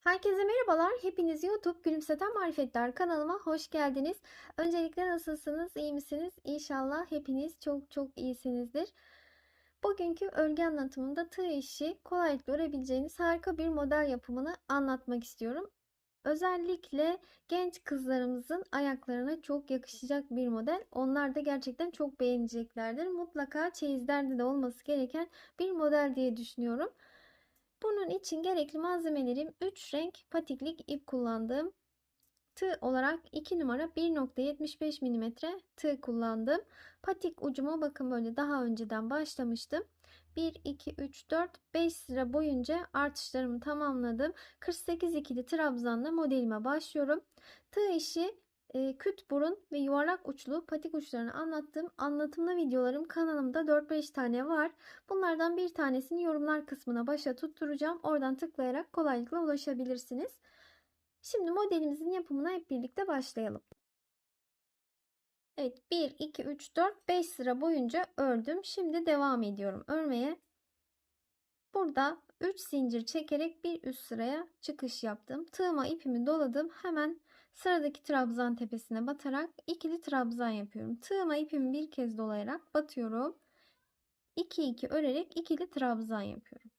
Herkese merhabalar. Hepiniz YouTube Gülümseten Marifetler kanalıma hoş geldiniz. Öncelikle nasılsınız? İyi misiniz? İnşallah hepiniz çok çok iyisinizdir. Bugünkü örgü anlatımında tığ işi kolaylıkla örebileceğiniz harika bir model yapımını anlatmak istiyorum. Özellikle genç kızlarımızın ayaklarına çok yakışacak bir model. Onlar da gerçekten çok beğeneceklerdir. Mutlaka çeyizlerde de olması gereken bir model diye düşünüyorum. Bunun için gerekli malzemelerim 3 renk patiklik ip kullandım. Tığ olarak 2 numara 1.75 mm tığ kullandım. Patik ucuma bakın böyle daha önceden başlamıştım. 1, 2, 3, 4, 5 sıra boyunca artışlarımı tamamladım. 48 ikili trabzanla modelime başlıyorum. Tığ işi e, küt burun ve yuvarlak uçlu patik uçlarını anlattığım anlatımlı videolarım kanalımda 4-5 tane var. Bunlardan bir tanesini yorumlar kısmına başa tutturacağım. Oradan tıklayarak kolaylıkla ulaşabilirsiniz. Şimdi modelimizin yapımına hep birlikte başlayalım. Evet 1, 2, 3, 4, 5 sıra boyunca ördüm. Şimdi devam ediyorum örmeye. Burada 3 zincir çekerek bir üst sıraya çıkış yaptım. Tığıma ipimi doladım. Hemen sıradaki trabzan tepesine batarak ikili trabzan yapıyorum. Tığıma ipimi bir kez dolayarak batıyorum. 2 2 örerek ikili trabzan yapıyorum.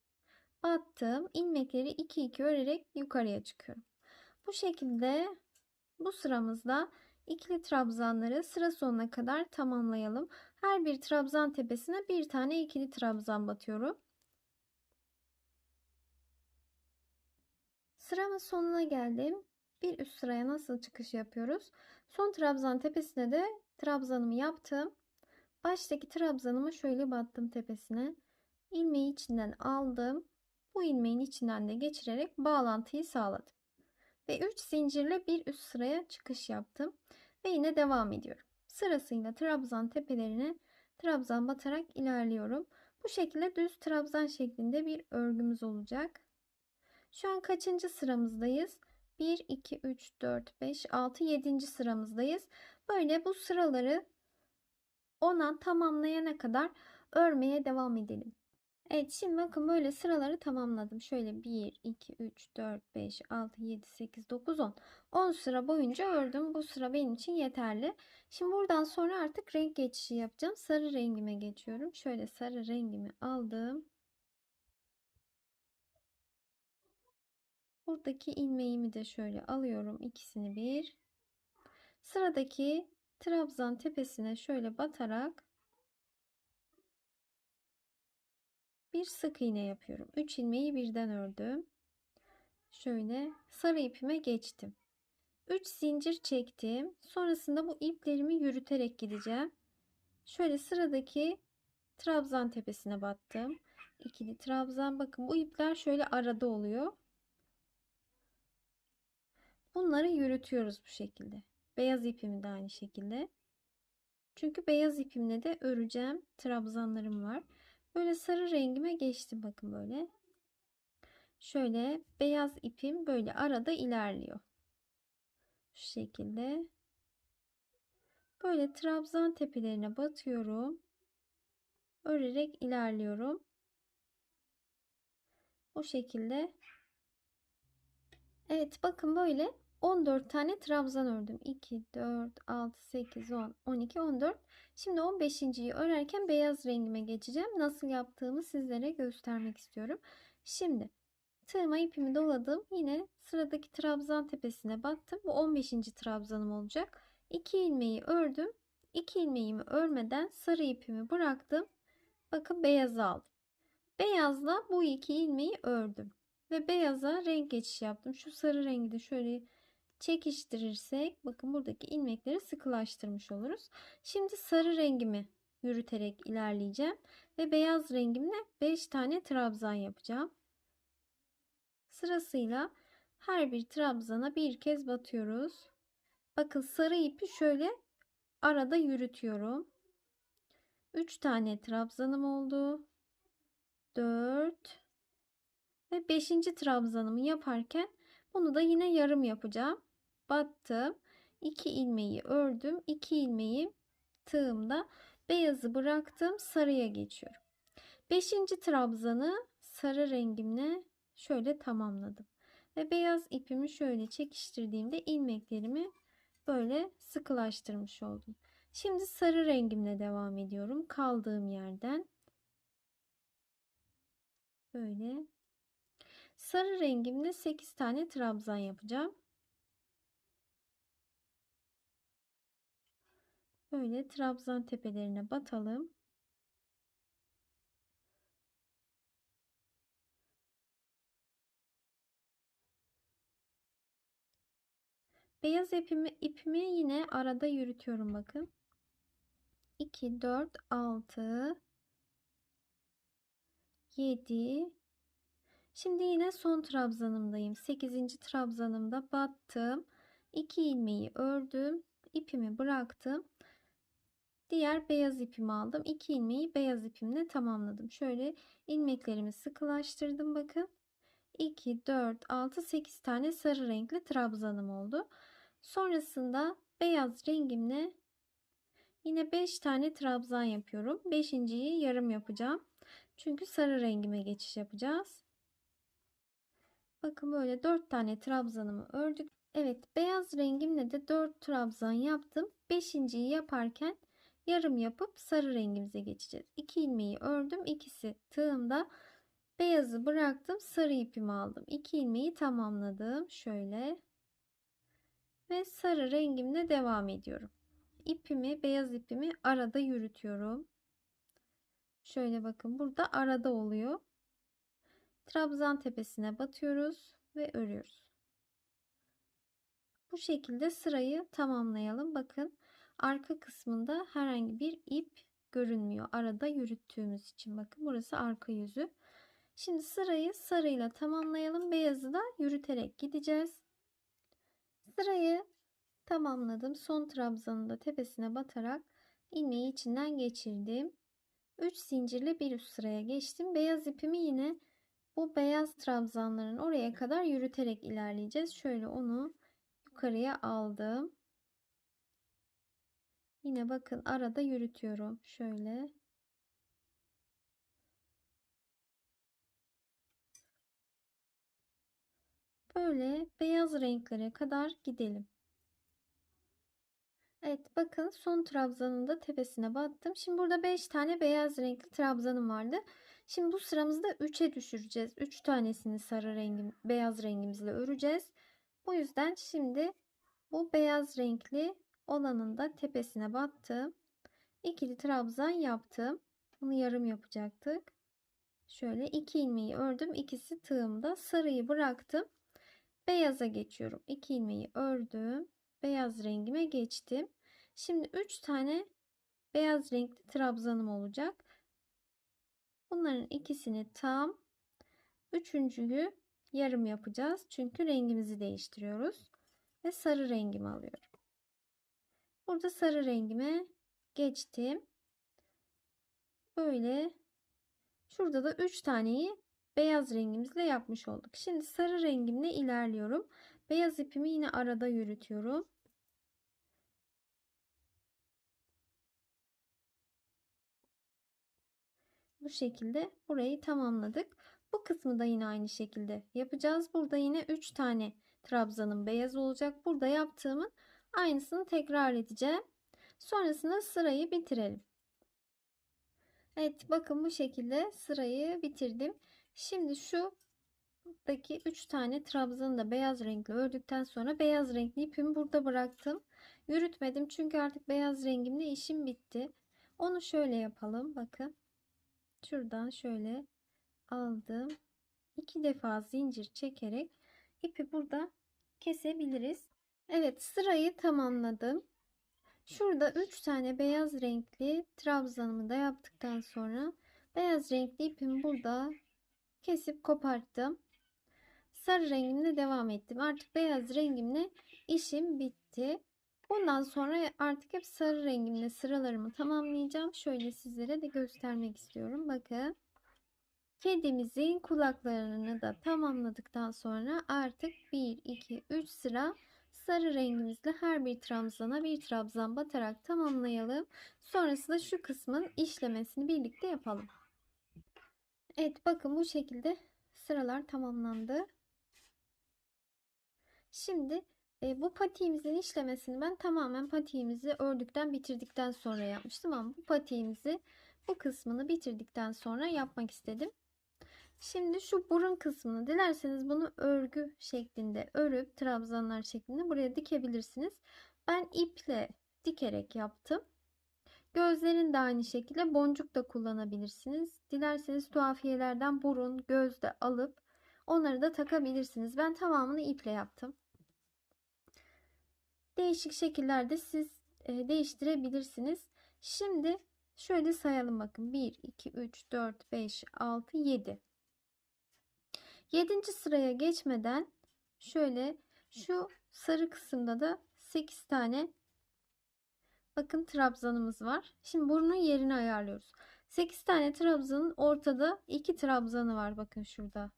Battım. ilmekleri 2 2 örerek yukarıya çıkıyorum. Bu şekilde bu sıramızda ikili trabzanları sıra sonuna kadar tamamlayalım. Her bir trabzan tepesine bir tane ikili trabzan batıyorum. Sıramın sonuna geldim. Bir üst sıraya nasıl çıkış yapıyoruz? Son trabzan tepesine de trabzanımı yaptım. Baştaki trabzanımı şöyle battım tepesine. İlmeği içinden aldım. Bu ilmeğin içinden de geçirerek bağlantıyı sağladım. Ve 3 zincirle bir üst sıraya çıkış yaptım. Ve yine devam ediyorum. Sırasıyla trabzan tepelerine trabzan batarak ilerliyorum. Bu şekilde düz trabzan şeklinde bir örgümüz olacak. Şu an kaçıncı sıramızdayız? 1, 2, 3, 4, 5, 6, 7. sıramızdayız. Böyle bu sıraları 10'a tamamlayana kadar örmeye devam edelim. Evet şimdi bakın böyle sıraları tamamladım. Şöyle 1, 2, 3, 4, 5, 6, 7, 8, 9, 10. 10 sıra boyunca ördüm. Bu sıra benim için yeterli. Şimdi buradan sonra artık renk geçişi yapacağım. Sarı rengime geçiyorum. Şöyle sarı rengimi aldım. Buradaki ilmeğimi de şöyle alıyorum. ikisini bir. Sıradaki trabzan tepesine şöyle batarak bir sık iğne yapıyorum. 3 ilmeği birden ördüm. Şöyle sarı ipime geçtim. 3 zincir çektim. Sonrasında bu iplerimi yürüterek gideceğim. Şöyle sıradaki trabzan tepesine battım. İkili trabzan bakın bu ipler şöyle arada oluyor. Bunları yürütüyoruz bu şekilde. Beyaz ipimi de aynı şekilde. Çünkü beyaz ipimle de öreceğim trabzanlarım var. Böyle sarı rengime geçtim bakın böyle. Şöyle beyaz ipim böyle arada ilerliyor. Şu şekilde. Böyle trabzan tepelerine batıyorum. Örerek ilerliyorum. Bu şekilde. Evet bakın böyle 14 tane trabzan ördüm. 2, 4, 6, 8, 10, 12, 14. Şimdi 15.yi örerken beyaz rengime geçeceğim. Nasıl yaptığımı sizlere göstermek istiyorum. Şimdi tığıma ipimi doladım. Yine sıradaki trabzan tepesine battım. Bu 15. trabzanım olacak. 2 ilmeği ördüm. 2 ilmeğimi örmeden sarı ipimi bıraktım. Bakın beyazı aldım. Beyazla bu iki ilmeği ördüm. Ve beyaza renk geçiş yaptım. Şu sarı rengi de şöyle çekiştirirsek bakın buradaki ilmekleri sıkılaştırmış oluruz. Şimdi sarı rengimi yürüterek ilerleyeceğim ve beyaz rengimle 5 tane trabzan yapacağım. Sırasıyla her bir trabzana bir kez batıyoruz. Bakın sarı ipi şöyle arada yürütüyorum. 3 tane trabzanım oldu. 4 ve 5. trabzanımı yaparken bunu da yine yarım yapacağım battım. 2 ilmeği ördüm. 2 ilmeği tığımda beyazı bıraktım. Sarıya geçiyorum. 5. trabzanı sarı rengimle şöyle tamamladım. Ve beyaz ipimi şöyle çekiştirdiğimde ilmeklerimi böyle sıkılaştırmış oldum. Şimdi sarı rengimle devam ediyorum. Kaldığım yerden böyle sarı rengimle 8 tane trabzan yapacağım. Böyle trabzan tepelerine batalım. Beyaz ipimi, ipimi yine arada yürütüyorum bakın. 2, 4, 6, 7. Şimdi yine son trabzanımdayım. 8. trabzanımda battım. 2 ilmeği ördüm. ipimi bıraktım. Diğer beyaz ipimi aldım. 2 ilmeği beyaz ipimle tamamladım. Şöyle ilmeklerimi sıkılaştırdım bakın. 2, 4, 6, 8 tane sarı renkli trabzanım oldu. Sonrasında beyaz rengimle yine 5 tane trabzan yapıyorum. 5.yi yarım yapacağım. Çünkü sarı rengime geçiş yapacağız. Bakın böyle 4 tane trabzanımı ördük. Evet beyaz rengimle de 4 trabzan yaptım. 5.yi yaparken yarım yapıp sarı rengimize geçeceğiz. 2 ilmeği ördüm. İkisi tığımda. Beyazı bıraktım. Sarı ipimi aldım. 2 ilmeği tamamladım. Şöyle. Ve sarı rengimle devam ediyorum. İpimi, beyaz ipimi arada yürütüyorum. Şöyle bakın burada arada oluyor. Trabzan tepesine batıyoruz ve örüyoruz. Bu şekilde sırayı tamamlayalım. Bakın arka kısmında herhangi bir ip görünmüyor. Arada yürüttüğümüz için bakın burası arka yüzü. Şimdi sırayı sarıyla tamamlayalım. Beyazı da yürüterek gideceğiz. Sırayı tamamladım. Son trabzanın da tepesine batarak ilmeği içinden geçirdim. 3 zincirli bir üst sıraya geçtim. Beyaz ipimi yine bu beyaz trabzanların oraya kadar yürüterek ilerleyeceğiz. Şöyle onu yukarıya aldım. Yine bakın arada yürütüyorum. Şöyle. Böyle beyaz renklere kadar gidelim. Evet bakın son trabzanın da tepesine battım. Şimdi burada 5 tane beyaz renkli trabzanım vardı. Şimdi bu sıramızda 3'e düşüreceğiz. 3 tanesini sarı rengim, beyaz rengimizle öreceğiz. Bu yüzden şimdi bu beyaz renkli olanın da tepesine battım. İkili trabzan yaptım. Bunu yarım yapacaktık. Şöyle iki ilmeği ördüm. İkisi tığımda. Sarıyı bıraktım. Beyaza geçiyorum. 2 ilmeği ördüm. Beyaz rengime geçtim. Şimdi 3 tane beyaz renkli trabzanım olacak. Bunların ikisini tam, üçüncüyü yarım yapacağız. Çünkü rengimizi değiştiriyoruz. Ve sarı rengimi alıyorum. Burada sarı rengime geçtim. Böyle şurada da 3 taneyi beyaz rengimizle yapmış olduk. Şimdi sarı rengimle ilerliyorum. Beyaz ipimi yine arada yürütüyorum. Bu şekilde burayı tamamladık. Bu kısmı da yine aynı şekilde yapacağız. Burada yine 3 tane trabzanın beyaz olacak. Burada yaptığımın aynısını tekrar edeceğim. Sonrasında sırayı bitirelim. Evet bakın bu şekilde sırayı bitirdim. Şimdi şu buradaki 3 tane trabzanı da beyaz renkli ördükten sonra beyaz renkli ipimi burada bıraktım. Yürütmedim çünkü artık beyaz rengimle işim bitti. Onu şöyle yapalım. Bakın. Şuradan şöyle aldım. iki defa zincir çekerek ipi burada kesebiliriz. Evet sırayı tamamladım. Şurada 3 tane beyaz renkli trabzanımı da yaptıktan sonra beyaz renkli ipimi burada kesip koparttım. Sarı rengimle devam ettim. Artık beyaz rengimle işim bitti. Bundan sonra artık hep sarı rengimle sıralarımı tamamlayacağım. Şöyle sizlere de göstermek istiyorum. Bakın. Kedimizin kulaklarını da tamamladıktan sonra artık 1, 2, 3 sıra sarı rengimizle her bir trabzana bir trabzan batarak tamamlayalım. Sonrasında şu kısmın işlemesini birlikte yapalım. Evet bakın bu şekilde sıralar tamamlandı. Şimdi e, bu patiğimizin işlemesini ben tamamen patiğimizi ördükten bitirdikten sonra yapmıştım ama bu patiğimizi bu kısmını bitirdikten sonra yapmak istedim. Şimdi şu burun kısmını dilerseniz bunu örgü şeklinde örüp trabzanlar şeklinde buraya dikebilirsiniz. Ben iple dikerek yaptım. Gözlerin de aynı şekilde boncuk da kullanabilirsiniz. Dilerseniz tuhafiyelerden burun, göz de alıp onları da takabilirsiniz. Ben tamamını iple yaptım. Değişik şekillerde siz e, değiştirebilirsiniz. Şimdi şöyle sayalım bakın. 1, 2, 3, 4, 5, 6, 7. 7. sıraya geçmeden şöyle şu sarı kısımda da 8 tane bakın trabzanımız var. Şimdi burnun yerini ayarlıyoruz. 8 tane trabzanın ortada 2 trabzanı var bakın şurada.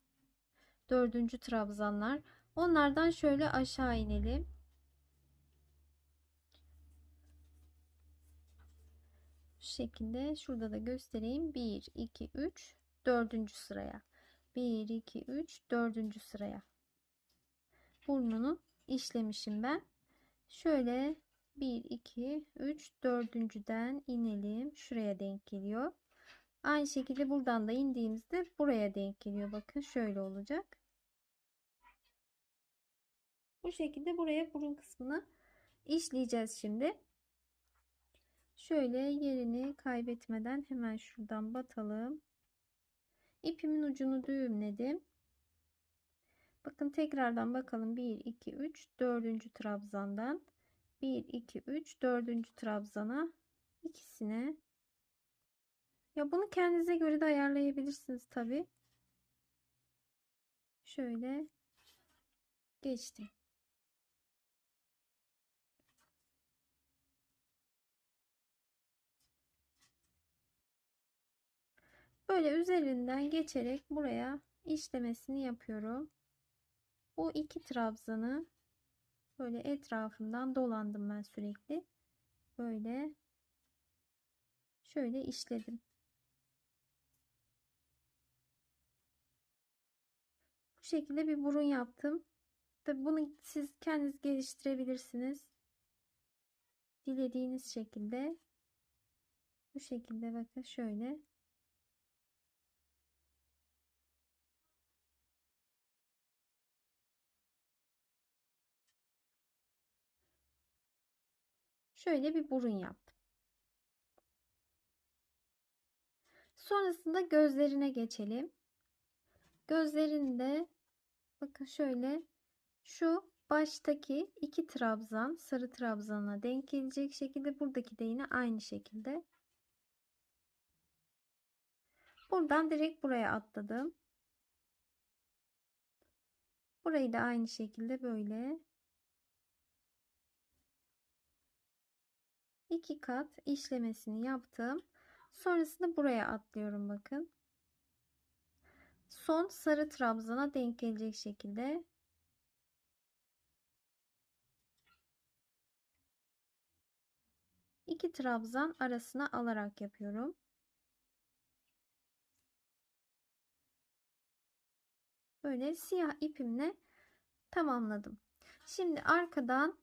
Dördüncü trabzanlar. Onlardan şöyle aşağı inelim. Şu şekilde şurada da göstereyim. 1, 2, 3, 4. sıraya. 1, 2, 3, 4. sıraya. Burnunu işlemişim ben. Şöyle 1, 2, 3, 4.den inelim. Şuraya denk geliyor. Aynı şekilde buradan da indiğimizde buraya denk geliyor. Bakın şöyle olacak. Bu şekilde buraya burun kısmını işleyeceğiz şimdi. Şöyle yerini kaybetmeden hemen şuradan batalım. İpimin ucunu düğümledim. Bakın tekrardan bakalım. 1, 2, 3, 4. trabzandan 1, 2, 3, 4. trabzana ikisine ya bunu kendinize göre de ayarlayabilirsiniz tabi. Şöyle geçtim. Böyle üzerinden geçerek buraya işlemesini yapıyorum. Bu iki trabzanı böyle etrafından dolandım ben sürekli. Böyle şöyle işledim. Bu şekilde bir burun yaptım. Tabi bunu siz kendiniz geliştirebilirsiniz. Dilediğiniz şekilde. Bu şekilde bakın şöyle. Şöyle bir burun yaptım. Sonrasında gözlerine geçelim. Gözlerinde bakın şöyle şu baştaki iki trabzan sarı trabzana denk gelecek şekilde buradaki de yine aynı şekilde. Buradan direkt buraya atladım. Burayı da aynı şekilde böyle iki kat işlemesini yaptım. Sonrasında buraya atlıyorum bakın. Son sarı trabzana denk gelecek şekilde iki trabzan arasına alarak yapıyorum. Böyle siyah ipimle tamamladım. Şimdi arkadan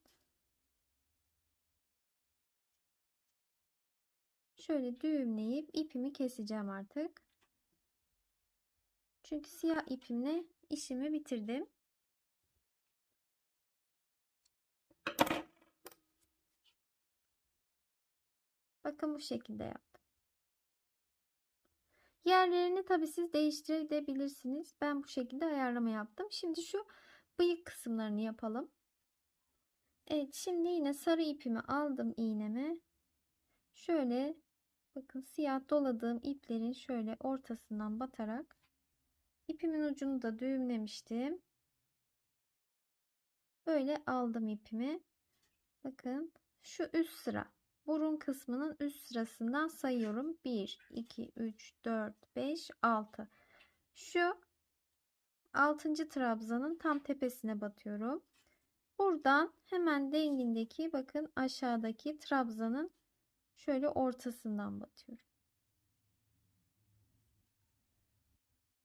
şöyle düğümleyip ipimi keseceğim artık. Çünkü siyah ipimle işimi bitirdim. Bakın bu şekilde yaptım. Yerlerini tabi siz değiştirebilirsiniz. Ben bu şekilde ayarlama yaptım. Şimdi şu bıyık kısımlarını yapalım. Evet şimdi yine sarı ipimi aldım iğnemi. Şöyle bakın siyah doladığım iplerin şöyle ortasından batarak ipimin ucunu da düğümlemiştim. Böyle aldım ipimi. Bakın şu üst sıra burun kısmının üst sırasından sayıyorum. 1, 2, 3, 4, 5, 6. Şu 6. trabzanın tam tepesine batıyorum. Buradan hemen dengindeki bakın aşağıdaki trabzanın şöyle ortasından batıyorum.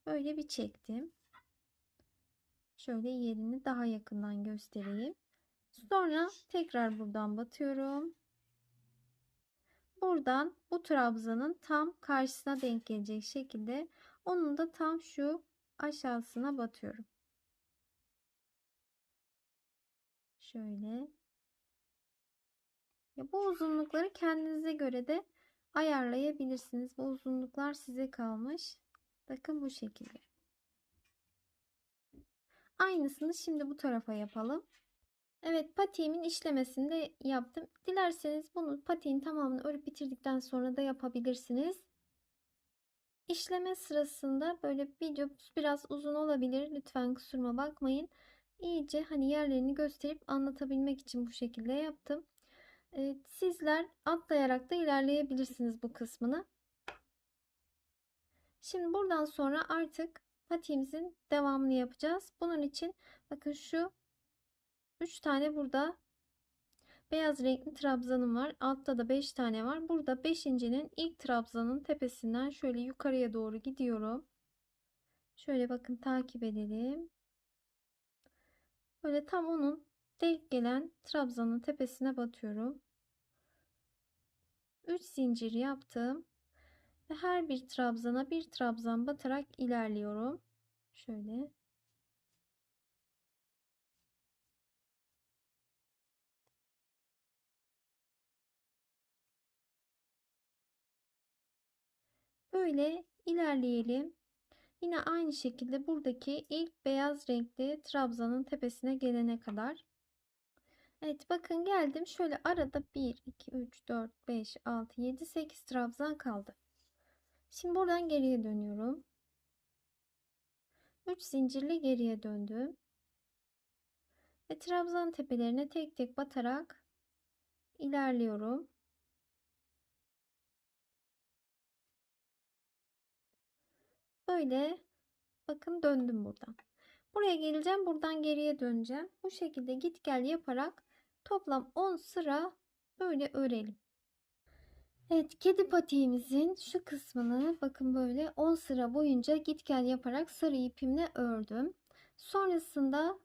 Böyle bir çektim. Şöyle yerini daha yakından göstereyim. Sonra tekrar buradan batıyorum. Buradan bu trabzanın tam karşısına denk gelecek şekilde onun da tam şu aşağısına batıyorum. Şöyle. Bu uzunlukları kendinize göre de ayarlayabilirsiniz. Bu uzunluklar size kalmış. Bakın bu şekilde. Aynısını şimdi bu tarafa yapalım. Evet patiğimin işlemesini de yaptım. Dilerseniz bunu patiğin tamamını örüp bitirdikten sonra da yapabilirsiniz. İşleme sırasında böyle video biraz uzun olabilir. Lütfen kusuruma bakmayın. İyice hani yerlerini gösterip anlatabilmek için bu şekilde yaptım. Sizler atlayarak da ilerleyebilirsiniz bu kısmını. Şimdi buradan sonra artık patiğimizin devamını yapacağız. Bunun için bakın şu 3 tane burada beyaz renkli trabzanım var. Altta da 5 tane var. Burada 5.'nin ilk trabzanın tepesinden şöyle yukarıya doğru gidiyorum. Şöyle bakın takip edelim. Böyle tam onun denk gelen trabzanın tepesine batıyorum. 3 zincir yaptım. Ve her bir trabzana bir trabzan batarak ilerliyorum. Şöyle. Böyle ilerleyelim. Yine aynı şekilde buradaki ilk beyaz renkli trabzanın tepesine gelene kadar. Evet bakın geldim. Şöyle arada 1, 2, 3, 4, 5, 6, 7, 8 trabzan kaldı. Şimdi buradan geriye dönüyorum. 3 zincirli geriye döndüm. Ve trabzan tepelerine tek tek batarak ilerliyorum. Böyle bakın döndüm buradan. Buraya geleceğim. Buradan geriye döneceğim. Bu şekilde git gel yaparak toplam 10 sıra böyle örelim. Evet kedi patiğimizin şu kısmını bakın böyle 10 sıra boyunca git gel yaparak sarı ipimle ördüm. Sonrasında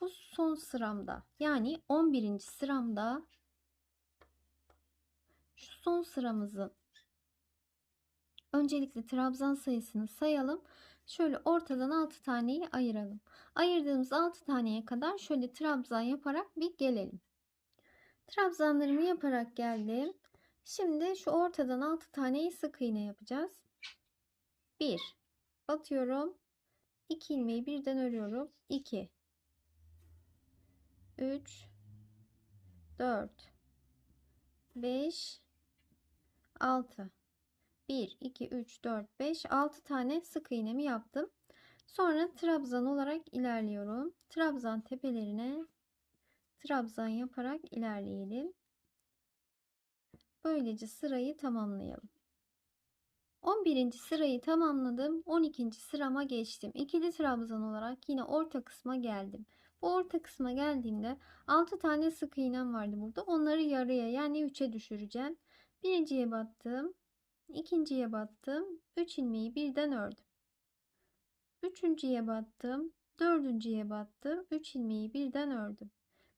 bu son sıramda yani 11. sıramda şu son sıramızın öncelikle trabzan sayısını sayalım. Şöyle ortadan 6 taneyi ayıralım. Ayırdığımız 6 taneye kadar şöyle trabzan yaparak bir gelelim. Trabzanlarımı yaparak geldim. Şimdi şu ortadan 6 taneyi sık iğne yapacağız. 1 batıyorum. 2 ilmeği birden örüyorum. 2 3 4 5 6 1 2 3 4 5 6 tane sık iğnemi yaptım. Sonra trabzan olarak ilerliyorum. Trabzan tepelerine trabzan yaparak ilerleyelim. Böylece sırayı tamamlayalım. 11. sırayı tamamladım. 12. sırama geçtim. İkili trabzan olarak yine orta kısma geldim. Bu orta kısma geldiğimde 6 tane sık iğnem vardı burada. Onları yarıya yani 3'e düşüreceğim. Birinciye battım. İkinciye battım. 3 ilmeği birden ördüm. Üçüncüye battım. Dördüncüye battım. 3 ilmeği birden ördüm.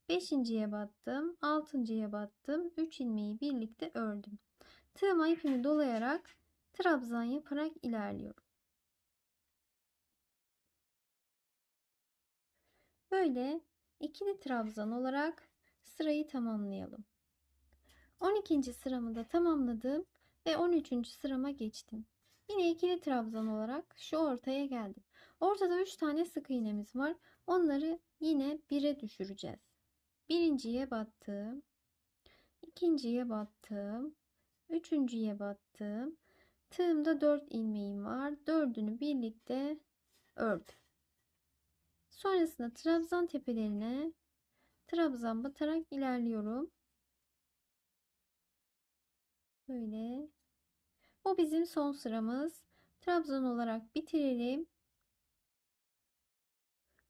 Beşinciye battım. Altıncıya battım. 3 ilmeği birlikte ördüm. Tığıma ipimi dolayarak trabzan yaparak ilerliyorum. Böyle ikili trabzan olarak sırayı tamamlayalım. 12. sıramı da tamamladım ve 13. sırama geçtim. Yine ikili trabzan olarak şu ortaya geldim. Ortada 3 tane sık iğnemiz var. Onları yine 1'e düşüreceğiz. Birinciye battım. ikinciye battım. Üçüncüye battım. Tığımda 4 ilmeğim var. Dördünü birlikte ördüm. Sonrasında trabzan tepelerine trabzan batarak ilerliyorum. Böyle. Bu bizim son sıramız. Trabzan olarak bitirelim.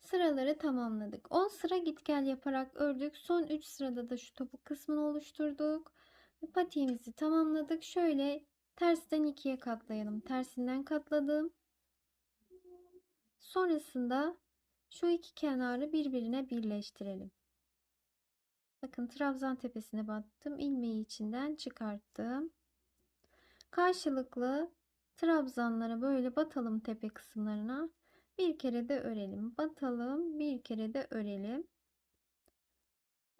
Sıraları tamamladık. 10 sıra git gel yaparak ördük. Son 3 sırada da şu topuk kısmını oluşturduk. Patiğimizi tamamladık. Şöyle tersten ikiye katlayalım. Tersinden katladım. Sonrasında şu iki kenarı birbirine birleştirelim. Bakın trabzan tepesine battım. ilmeği içinden çıkarttım. Karşılıklı trabzanlara böyle batalım tepe kısımlarına. Bir kere de örelim. Batalım, bir kere de örelim.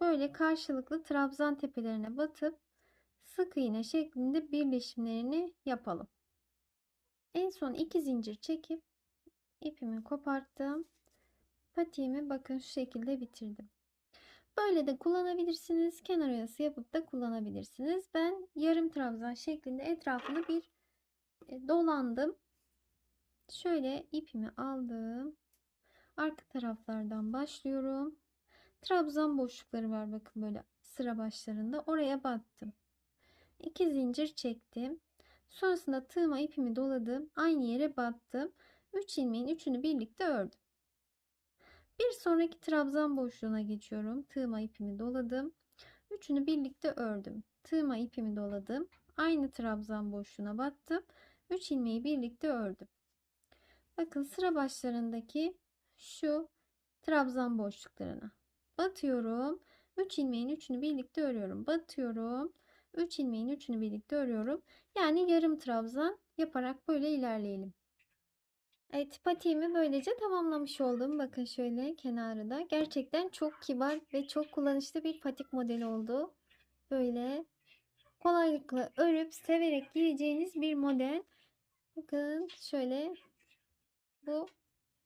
Böyle karşılıklı trabzan tepelerine batıp sık iğne şeklinde birleşimlerini yapalım. En son iki zincir çekip ipimi koparttım. Patiğimi bakın şu şekilde bitirdim. Böyle de kullanabilirsiniz. Kenar oyası yapıp da kullanabilirsiniz. Ben yarım trabzan şeklinde etrafını bir e, dolandım. Şöyle ipimi aldım. Arka taraflardan başlıyorum. Trabzan boşlukları var bakın böyle sıra başlarında. Oraya battım. 2 zincir çektim. Sonrasında tığıma ipimi doladım. Aynı yere battım. 3 ilmeğin üçünü birlikte ördüm. Bir sonraki trabzan boşluğuna geçiyorum. Tığıma ipimi doladım. Üçünü birlikte ördüm. Tığıma ipimi doladım. Aynı trabzan boşluğuna battım. 3 ilmeği birlikte ördüm. Bakın sıra başlarındaki şu trabzan boşluklarına batıyorum. 3 ilmeğin üçünü birlikte örüyorum. Batıyorum. 3 ilmeğin üçünü birlikte örüyorum. Yani yarım trabzan yaparak böyle ilerleyelim. Evet patiğimi böylece tamamlamış oldum. Bakın şöyle kenarı da. Gerçekten çok kibar ve çok kullanışlı bir patik modeli oldu. Böyle kolaylıkla örüp severek giyeceğiniz bir model. Bakın şöyle bu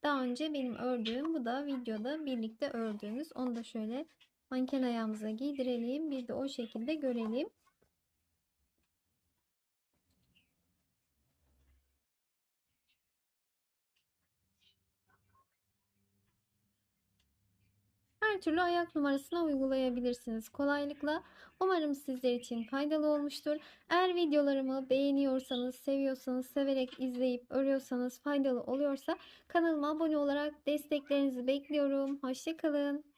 daha önce benim ördüğüm bu da videoda birlikte ördüğümüz. Onu da şöyle manken ayağımıza giydirelim. Bir de o şekilde görelim. Her türlü ayak numarasına uygulayabilirsiniz kolaylıkla. Umarım sizler için faydalı olmuştur. Eğer videolarımı beğeniyorsanız, seviyorsanız, severek izleyip örüyorsanız, faydalı oluyorsa kanalıma abone olarak desteklerinizi bekliyorum. Hoşçakalın.